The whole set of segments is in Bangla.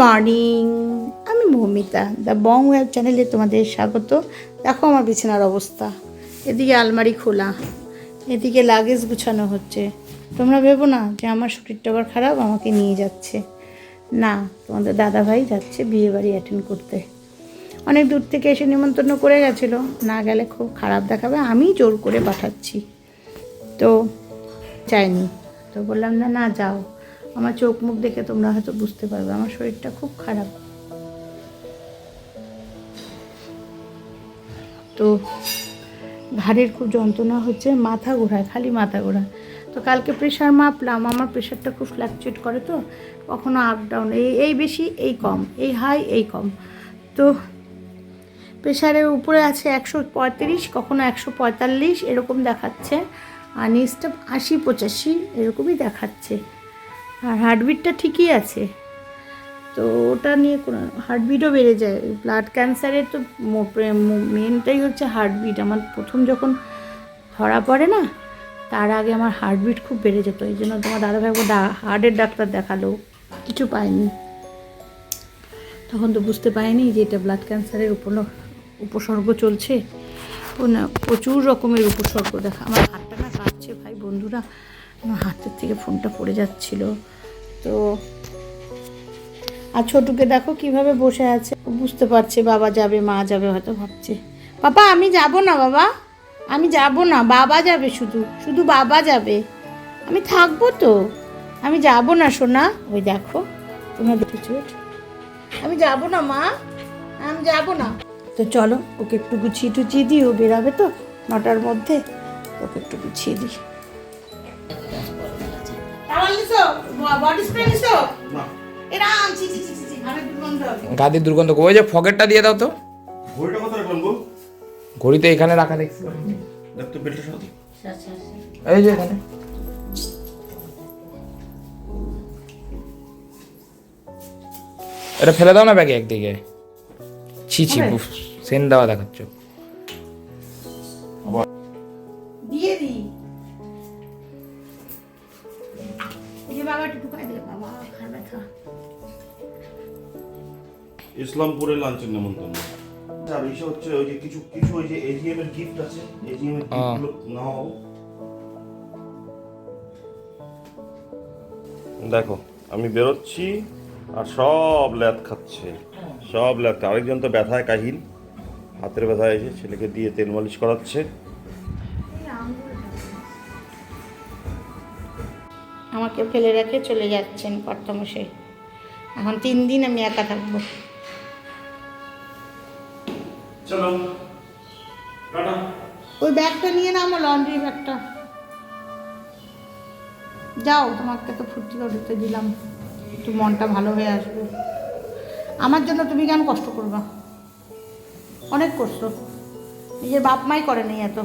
মর্নিং, আমি মৌমিতা দ্য বং ওয়েব চ্যানেলে তোমাদের স্বাগত। দেখো আমার বিছানার অবস্থা। এদিকে আলমারি খোলা, এদিকে লাগেজ গুছানো হচ্ছে। তোমরা ভেবো না যে আমার শরীরটা আবার খারাপ, আমাকে নিয়ে যাচ্ছে। না, তোমাদের দাদাভাই যাচ্ছে বিয়ে বাড়ি অ্যাটেন্ড করতে। অনেক দূর থেকে এসে নিমন্ত্রণ করে গেছিল। না গেলে খুব খারাপ দেখাবে আমি জোর করে পাঠাচ্ছি। তো চাইনি তো বললাম, না না, যাও। আমার চোখ মুখ দেখে তোমরা হয়তো বুঝতে পারবে, আমার শরীরটা খুব খারাপ। তো ঘাড়ের খুব যন্ত্রণা হচ্ছে, মাথা ঘোরায়, খালি মাথা ঘোরায়। তো কালকে প্রেশার মাপলাম, আমার প্রেশারটা খুব ফ্ল্যাকচুয়েট করে তো, কখনো আপ ডাউন এই এই বেশি, এই কম, এই হাই এই কম। তো প্রেশারের উপরে আছে একশো পঁয়ত্রিশ, কখনো একশো পঁয়তাল্লিশ, এরকম দেখাচ্ছে। আর নিচটা আশি পঁচাশি, এরকমই দেখাচ্ছে। আর হার্টবিটটা ঠিকই আছে। তো ওটা নিয়ে কোনো হার্টবিটও বেড়ে যায়। ব্লাড ক্যান্সারের তো মেনটাই হচ্ছে হার্টবিট। আমার প্রথম যখন ধরা পড়ে না, তার আগে আমার হার্টবিট খুব বেড়ে যেত। এই জন্য তোমার দাদাভাই হার্টের ডাক্তার দেখাল। কিছু পাইনি। তখন তো বুঝতে পারিনি যে এটা ব্লাড ক্যান্সারের উপর উপসর্গ চলছে। প্রচুর রকমের উপসর্গ দেখা, আমার হাতটা না কাঁপছে, ভাই, বন্ধুরা। আমার হাতের থেকে ফোনটা পড়ে যাচ্ছিল। তো আর ছোটুকে দেখো কীভাবে বসে আছে। বুঝতে পারছে বাবা যাবে, মা যাবে হয়তো ভাবছে। পাপা, আমি যাব না বাবা। আমি যাব না, বাবা যাবে শুধু শুধু বাবা যাবে। আমি থাকব তো। আমি যাব না সোনা। ওই দেখো, তোমরা দেখেছ আমি যাব না মা। আমি যাব না। তো চলো, ওকে একটু গুছিয়ে টুচিয়ে দিই, ও বেরাবে তো নটার মধ্যে। ওকে একটু গুছিয়ে দিই। গাদির দুর্গন্ধ ওই যে ফকেটটা দিয়ে দাও তো। ঘড়িটা কোথায় রাখলাম গো? ঘড়িতে এখানে রাখা দেখছি। দেখ তো এই যে এখানে। এটা ফেলে দাও না ব্যাগে একদিকে। ছি ছি? সেন দেওয়া দেখাচ্ছ। ইসলামপুরে লাঞ্চের নেমন্তন্ন আর ইসে হচ্ছে ওই যে কিছু কিছু ওই যে এজিএম এর গিফট আছে। এজিএম এর। গিফটগুলো নাও। দেখো আমি বেরোচ্ছি আর সব ল্যাদ খাচ্ছে। সব ল্যাদ খা- আরেকজন তো ব্যথায় কাহিল। হাতের ব্যথা এসে ছেলেকে দিয়ে তেল মালিশ করাচ্ছে। আমাকে ফেলে রেখে চলে যাচ্ছেন কর্তামশাই এখন তিন দিন আমি একা থাকব। চলো। টাটা। ওই ব্যাগটা নিয়ে না আমার লন্ড্রি ব্যাগটা। যাও, তোমাকে তো ফুর্তি করতে দিলাম। একটু মনটা ভালো হয়ে আসবে। আমার জন্য তুমি কেন কষ্ট করবা? অনেক কষ্ট। নিজের বাপ মাই করে নেই এত।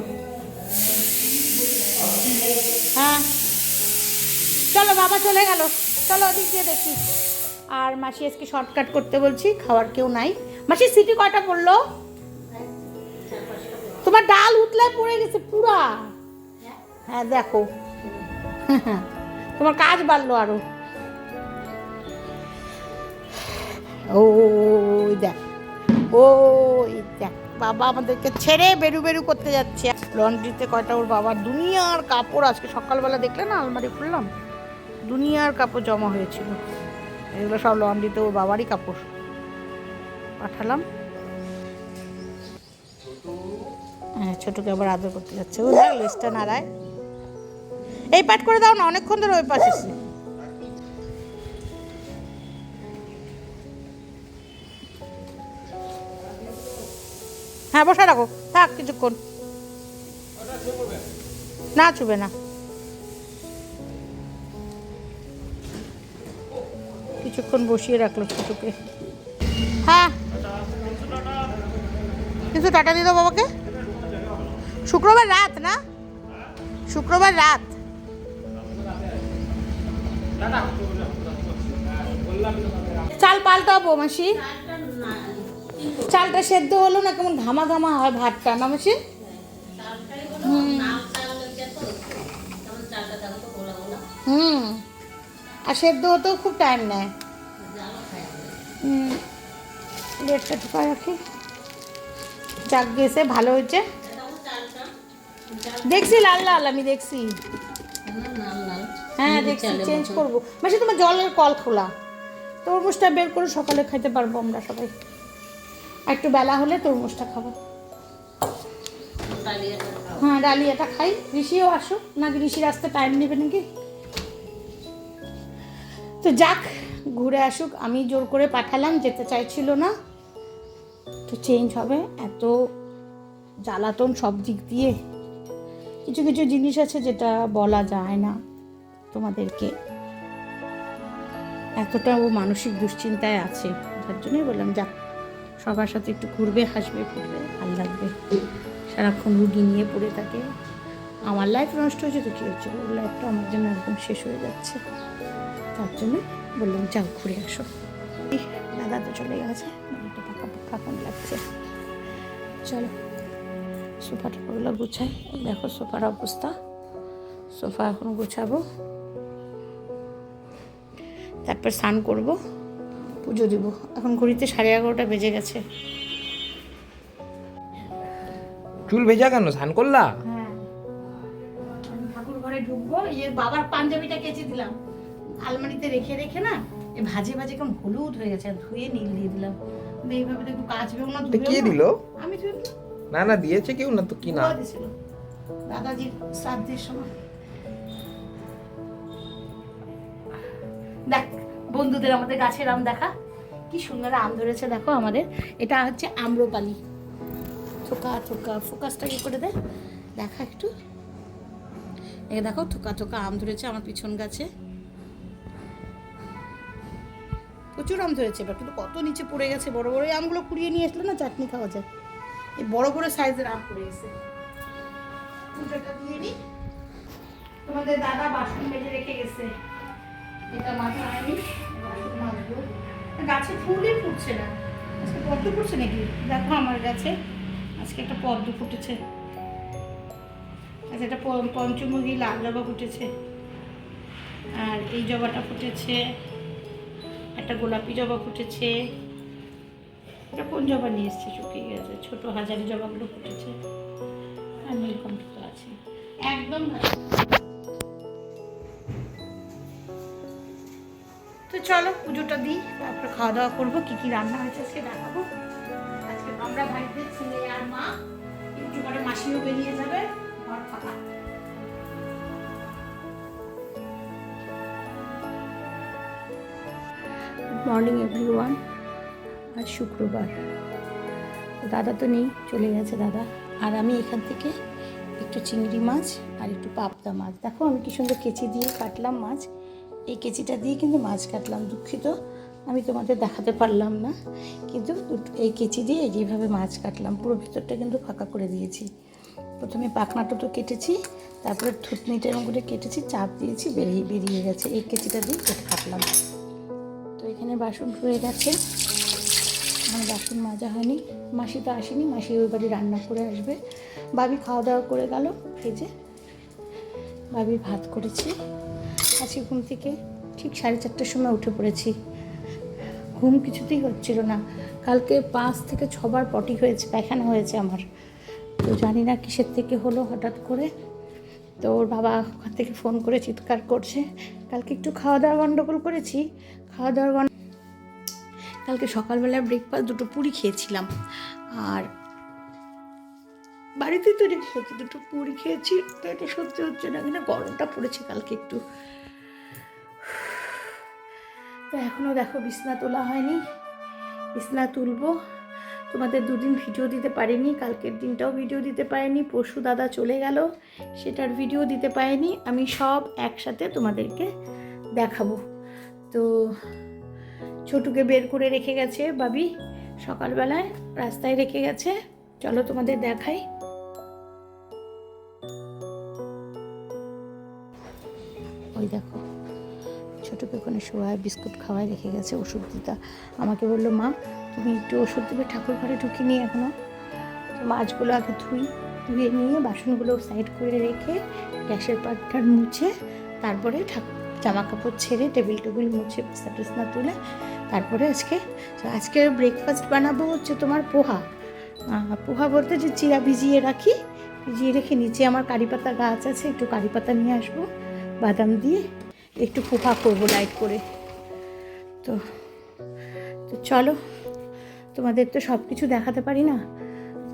হ্যাঁ। চলো, বাবা চলে গেল। চলো, ওদিক দিয়ে দেখি। আর মাসি আজকে শর্টকাট করতে বলছি, খাওয়ার কেউ নাই। মাসি, সিটি কয়টা পড়ল? তোমার ডাল উতলায় পড়ে গেছে পুরা। হ্যাঁ দেখো। তোমার কাজ বাড়লো আরও। ওই দেখ ওই দেখ, বাবা আমাদেরকে ছেড়ে বেরু বেরু করতে যাচ্ছে। লন্ড্রিতে কয়টা ওর বাবার দুনিয়ার কাপড়, আজকে সকালবেলা দেখলে না আলমারি খুললাম, দুনিয়ার কাপড় জমা হয়েছিল। এগুলো সব লন্ড্রিতে ওর বাবারই কাপড়। পাঠালাম। হ্যাঁ ছোটকে আবার আদর করতে যাচ্ছে। ও দেখ, লেজটা নাড়ায়। এই পাট করে দাও না, অনেকক্ষণ ধরে ওই পাশে হ্যাঁ বসে রাখো। থাক, কিছুক্ষণ। না চুবে না। কিছুক্ষণ বসিয়ে রাখল ছোটকে হ্যাঁ। কিছু টাটা দিয়ে দাও বাবাকে। শুক্রবার রাত না? শুক্রবার রাত। চাল পাল্টাবো মাসি? চালটা সেদ্ধ হলো না কেমন ঘামা ঘামা হয় ভাতটা না মাসি? হুম। হুম। আর সেদ্ধ হতেও খুব টাইম নেয়। উম, লেটটা ঢুকা রাখি। যাক গেছে ভালো হয়েছে। দেখছি লাল লাল আমি দেখছি। হ্যাঁ দেখছি চেঞ্জ করব। মাসে তোমার জলের কল খোলা। তরমুজটা বের করে সকালে খাইতে পারব আমরা সবাই। একটু বেলা হলে তরমুজটা খাব। হ্যাঁ ডালিয়াটা খাই। ঋষিও আসো নাকি ঋষির আসতে টাইম নেবে নাকি? তো যাক ঘুরে আসুক। আমি জোর করে পাঠালাম যেতে চাইছিল না। তো চেঞ্জ হবে। এত জ্বালাতন সব দিক দিয়ে। কিছু কিছু জিনিস আছে যেটা বলা যায় না তোমাদেরকে। এতটা ও মানসিক দুশ্চিন্তায় আছে, যার জন্যই বললাম, যাক, সবার সাথে একটু ঘুরবে, হাসবে, ফুটবে, ভালো লাগবে। সারাক্ষণ রুগী নিয়ে পড়ে থাকে। আমার লাইফ নষ্ট হয়েছে তো কী হচ্ছে? ওর লাইফটা আমার জন্য একদম শেষ হয়ে যাচ্ছে। তার জন্য বললাম, যাও, ঘুরে আসো। দাদা তো চলে গেছে। ফাঁকা কেমন লাগছে। চলো। সোফা টোফাগুলো গুছাই। দেখো সোফার অবস্থা। সোফা এখন গুছাবো। তারপর স্নান করব পুজো দিব। এখন ঘড়িতে সাড়ে এগারোটা বেজে গেছে। চুল ভেজা কেন? স্নান করলা? হ্যাঁ। ঠাকুর ঘরে ঢুকবো এই যে বাবার পাঞ্জাবিটা কেচে দিলাম। আলমারিতে রেখে রেখে না এই ভাজে ভাজে কেমন হলুদ হয়ে গেছে আর ধুয়ে নীল দিয়ে দিলাম। এইভাবে তো একটু কাচবেও না কে। দিল? আমি ধুয়ে দিলাম। না না, দিয়েছে কেউ না তো কি না বুয়া দিছিল দাদাজির শ্রাদ্ধের সময়। দেখ, বন্ধুদের আমাদের গাছের আম দেখা। কি সুন্দর আম ধরেছে, দেখো আমাদের। এটা হচ্ছে আম্রপালি। থোকা থোকা ফোকাসটা কি করে দে। দেখা একটু। এই দেখো, থোকা থোকা আম ধরেছে আমার পিছন গাছে। প্রচুর আম ধরেছে এবার, কিন্তু কত নিচে পড়ে গেছে। বড় বড় আমগুলো কুড়িয়ে নিয়ে আসলে না চাটনি খাওয়া যায়। এই বড় বড় সাইজের আম পড়ে গেছে। পুজোটা তোমাদের দাদা বাসন মেজে রেখে গেছে। এটা মাথা মাজবো। গাছে ফুলই ফুটছে না। আজকে পদ্ম ফুটছে নাকি? দেখো আমার গাছে। আজকে একটা পদ্ম ফুটেছে। আচ্ছা একটা প- পঞ্চমুখী লাল জবা ফুটেছে। আর এই জবাটা ফুটেছে, একটা গোলাপি জবা ফুটেছে। এটা কোন জবা নিয়ে এসছে? শুকিয়ে গেছে। ছোট হাজারি জবাগুলো ফুটেছে। আর নীলকণ্ঠ তো আছে। একদম তো চলো, পুজোটা দিই। তারপর খাওয়া দাওয়া করব। কি কি রান্না হয়েছে আজকে দেখাবো। আজকে আমরা বাড়িতে ছেলে আর মা। একটু পরে মাসিও বেরিয়ে যাবে। ঘর ফাঁকা। মর্নিং এভরিওয়ান আজ শুক্রবার। দাদা তো নেই, চলে গেছে দাদা। আর আমি এখান থেকে একটু চিংড়ি মাছ আর একটু পাবদা মাছ। দেখো আমি কি সুন্দর কেচি দিয়ে কাটলাম মাছ। এই কেচিটা দিয়ে কিন্তু মাছ কাটলাম, দুঃখিত। আমি তোমাদের দেখাতে পারলাম না। কিন্তু এই কেচি দিয়ে যেভাবে মাছ কাটলাম, পুরো ভেতরটা কিন্তু ফাঁকা করে দিয়েছি। প্রথমে পাখনাটা তো কেটেছি, তারপরে থুতনিটা এরকম করে কেটেছি, চাপ দিয়েছি, বেরিয়ে বেরিয়ে গেছে। এই কেচিটা দিয়ে কেটে কাটলাম। তো এখানে বাসন হয়ে গেছে। আমার বাসন মাজা হয়নি। মাসি তো আসেনি, মাসি ওই বাড়ি রান্না করে আসবে। বাবি খাওয়া দাওয়া করে গেল যে বাবি ভাত করেছি। আজকে ঘুম থেকে ঠিক সাড়ে চারটার সময় উঠে পড়েছি। ঘুম কিছুতেই হচ্ছিল না। কালকে পাঁচ থেকে ছবার পটি হয়েছে, পায়খানা হয়েছে আমার। তো জানি না কিসের থেকে হলো হঠাৎ করে। তো ওর বাবা ওখান থেকে ফোন করে চিৎকার করছে। কালকে একটু খাওয়া দাওয়া গন্ডগোল করেছি। খাওয়া দাওয়ার কালকে সকালবেলা ব্রেকফাস্ট দুটো পুরি খেয়েছিলাম। আর বাড়িতে তো রেখেছি দুটো পুরি খেয়েছি, তো এটা সত্যি হচ্ছে না। কিনা গরমটা পড়েছে কালকে একটু। তো এখনও দেখো বিছনা তোলা হয়নি। বিছনা তুলবো। তোমাদের দুদিন ভিডিও দিতে পারিনি, কালকের দিনটাও ভিডিও দিতে পারিনি। পরশু দাদা চলে গেল, সেটার ভিডিও দিতে পারিনি। আমি সব একসাথে তোমাদেরকে দেখাবো। তো ছোটুকে বের করে রেখে গেছে বাবি। সকালবেলায় রাস্তায় রেখে গেছে। চলো তোমাদের দেখাই। ওই দেখো, ছোটকে ওখানে শোয়ায় বিস্কুট খাওয়ায় রেখে গেছে ওষুধ দিতা। আমাকে বলল, মা, তুমি একটু ওষুধ দেবে, ঠাকুর ঘরে ঢুকিয়ে নিয়ে এখনও। মাছগুলো আগে ধুই, ধুয়ে নিয়ে বাসনগুলো সাইড করে রেখে গ্যাসের পাটটা মুছে, তারপরে ঠাকুর জামা কাপড় ছেড়ে টেবিল টেবিল মুছে বিছনা তুলে তারপরে আজকে আজকে ব্রেকফাস্ট বানাবো হচ্ছে তোমার পোহা। পোহা বলতে যে চিরা ভিজিয়ে রাখি, ভিজিয়ে রেখে নিচে আমার কারি পাতা গাছ আছে, একটু কারি পাতা নিয়ে আসব, বাদাম দিয়ে একটু পোহা করব লাইট করে। তো তো চলো, তোমাদের তো সব কিছু দেখাতে পারি না।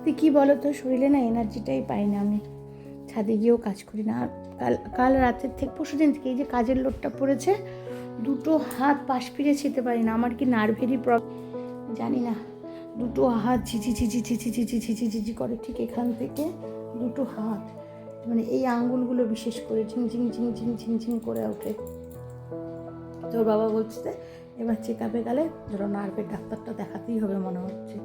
তুই কী বলো তো শরীরে না এনার্জিটাই পাই না আমি। ছাদে গিয়েও কাজ করি না। আর কাল কাল রাতের থেকে পরশু দিন থেকে এই যে কাজের লোডটা পড়েছে দুটো হাত পাশ ফিরে ছিতে পারি না আমার কি নার্ভেরই প্রবলেম জানি না দুটো হাত ঝিঝি ঝিঝি ঝিঝি ঝিঝি ঝিঝি ঝিঝি করে ঠিক এখান থেকে দুটো হাত মানে এই আঙ্গুলগুলো বিশেষ করে ঝিং ঝিং ঝিং ঝিং ঝিং ঝিং করে ওঠে তোর বাবা বলছে এবার চেক আপে গেলে ধরো নার্ভের ডাক্তারটা দেখাতেই হবে মনে হচ্ছে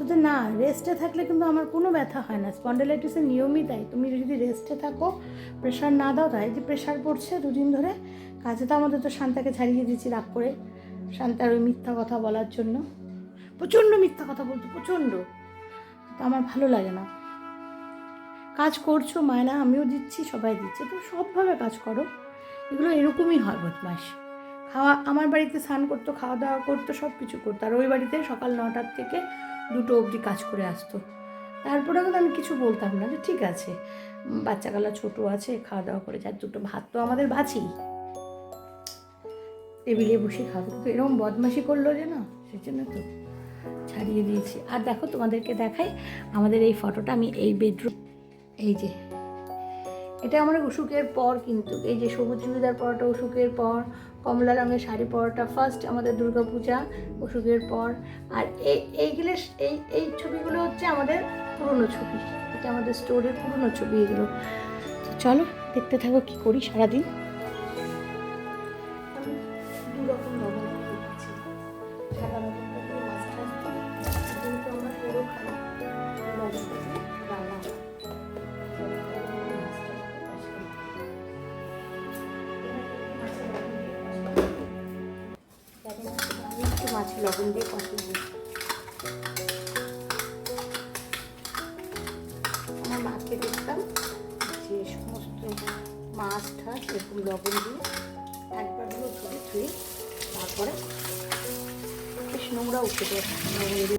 তো না রেস্টে থাকলে কিন্তু আমার কোনো ব্যথা হয় না স্পন্ডেলাইটিসের নিয়মই তাই তুমি যদি রেস্টে থাকো প্রেশার না দাও তাই যে প্রেশার পড়ছে দুদিন ধরে কাজে তো আমাদের তো শান্তাকে ছাড়িয়ে দিয়েছি রাগ করে। শান্তার ওই মিথ্যা কথা বলার জন্য। প্রচণ্ড মিথ্যা কথা বলতো প্রচণ্ড। তো আমার ভালো লাগে না। কাজ করছ মায়না আমিও দিচ্ছি সবাই দিচ্ছে। তো সবভাবে কাজ করো। এগুলো এরকমই হয় বদমাস খাওয়া আমার বাড়িতে স্নান করতো খাওয়া দাওয়া করতো সব কিছু করতো। আর ওই বাড়িতে সকাল নটার থেকে দুটো অবধি কাজ করে আসতো। তারপরে কিন্তু আমি কিছু বলতাম না যে ঠিক আছে উম, বাচ্চাগুলো ছোটো আছে খাওয়া দাওয়া করে যার দুটো ভাত তো আমাদের বাঁচি। টেবিলে বসে খাব। তো এরকম বদমাশি করল যে না সেই জন্য তো ছাড়িয়ে দিয়েছি। আর দেখো তোমাদেরকে দেখাই, আমাদের এই ফটোটা আমি এই বেডরুম এই যে, এটা আমার অসুখের পর কিন্তু, এই যে সবুজ চুড়িদার পরাটা অসুখের পর, কমলা রঙের শাড়ি পরাটা ফার্স্ট আমাদের দুর্গাপূজা অসুখের পর। আর এই, এইগুলো, এই এই ছবিগুলো হচ্ছে আমাদের পুরনো ছবি। এটা আমাদের স্টোরের পুরনো ছবি এগুলো। চলো দেখতে থাকো কি করি সারাদিন। আমি লবণ দিয়ে কষিয়ে আমার মাকে দেখতাম যে সমস্ত মাছ ঠাস এরকম লবণ দিয়ে একবার হলো ধুয়ে ধুয়ে তারপরে বেশ নোংরা উঠে যায়। লবণ দিয়ে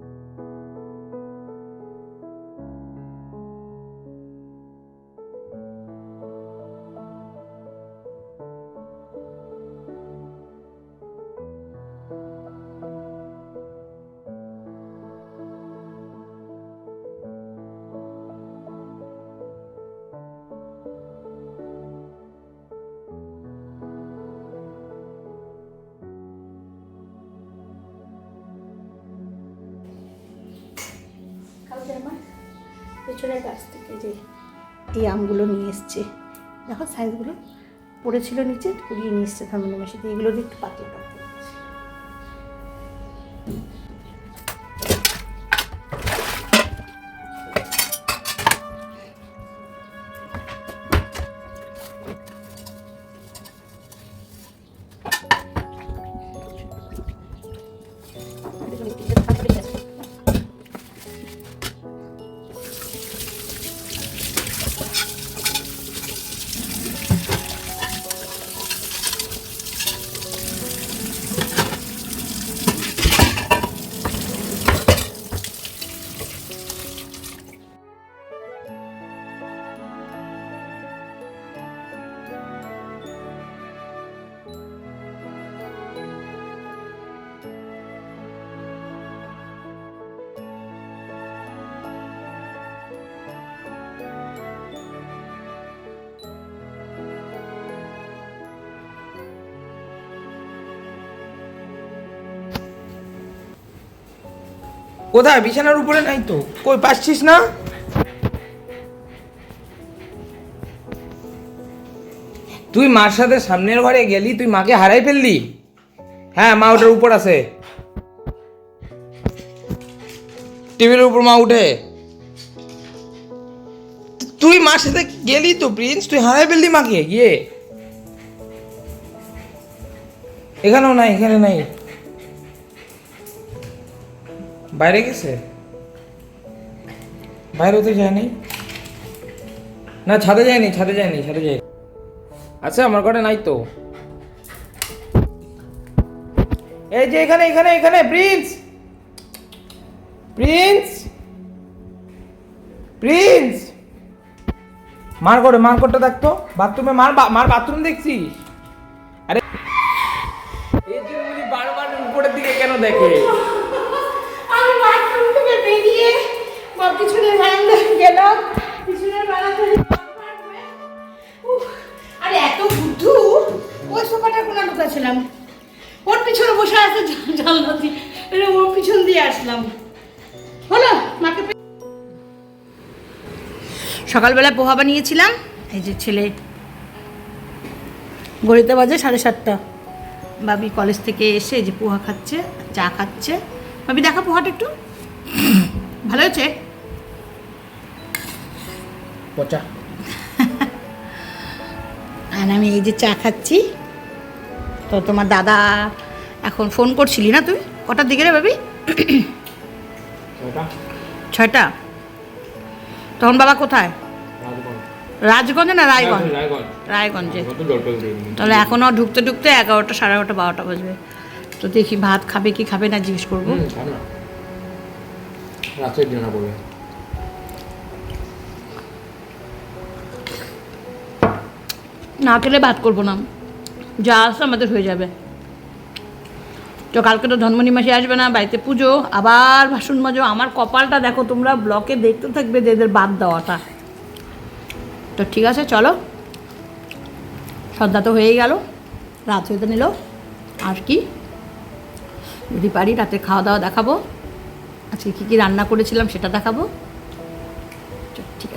পেছনের গাছ থেকে যে এই আমগুলো নিয়ে এসছে। দেখো সাইজগুলো পড়েছিল নিচে কুড়িয়ে নিয়ে এসছে ধর্মনামাসিতে এগুলো একটু পাতলা পাতলা। কোথায়? বিছানার উপরে নাই তো। কই, পাচ্ছিস না? তুই মার সাথে সামনের ঘরে গেলি, তুই মাকে হারাই ফেললি? হ্যাঁ মা ওটার উপর আছে। টেবিলের উপর মা উঠে। তুই মার সাথে গেলি তো, প্রিন্স? তুই হারাই ফেললি মাকে? গিয়ে এখানেও নাই, এখানে নাই। বাইরে গেছে? বাইরেও তো যায়নি? না, ছাদে যায়নি ছাদে যায়নি ছাদে যায়নি। আচ্ছা আমার ঘরে নাই তো। এই যে এখানে এখানে এখানে, প্রিন্স! প্রিন্স! প্রিন্স! মার করে মার করটা দেখতো বাথরুমে মার মার বাথরুম দেখছি আরে, এই যে উনি বারবার উপরের দিকে কেন দেখে আমি বাথরুম থেকে বেরিয়ে বা পিছনের বারান্দায় গেলাম পিছনের এত বুদ্ধু। ওই সোফাটা কোনা ঢুকাছিলাম। ওর পিছনে বসে আছে ওর পিছন দিয়ে আসলাম। হলো, মাকে সকালবেলা পোহা বানিয়েছিলাম। এই যে ছেলে। গড়িতে বাজে সাড়ে সাতটা। বাবি কলেজ থেকে এসে যে পোহা খাচ্ছে, চা খাচ্ছে। বাবি দেখা পোহাটা একটু। ভালো হয়েছে? পচা। আর আমি এই যে চা খাচ্ছি। তো তোমার দাদা এখন ফোন করছিলি না তুই? কটার দিকে রে বাবি ছয়টা। তখন বাবা কোথায়? রাজগঞ্জে। না রায়গঞ্জ? রায়গঞ্জে। তাহলে এখনও ঢুকতে ঢুকতে এগারোটা সাড়ে এগারোটা বারোটা বাজবে। তো দেখি ভাত খাবে কি খাবে না জিজ্ঞেস করব। রাতের জন্য পড়বে না খেলে ভাত করব না। যা আসে আমাদের হয়ে যাবে। তো কালকে তো ধনমণি মাসি আসবে না, বাড়িতে পুজো, আবার ভাসুন মাজো আমার কপালটা দেখো, তোমরা ব্লকে দেখতে থাকবে যে এদের বাদ দেওয়াটা। তো ঠিক আছে, চলো। সন্ধ্যা তো হয়েই গেল, রাত হইতে নিল। আর কি? যদি পারি, রাতে খাওয়া দাওয়া দেখাবো। আজকে কী কী রান্না করেছিলাম সেটা দেখাবো। ঠিক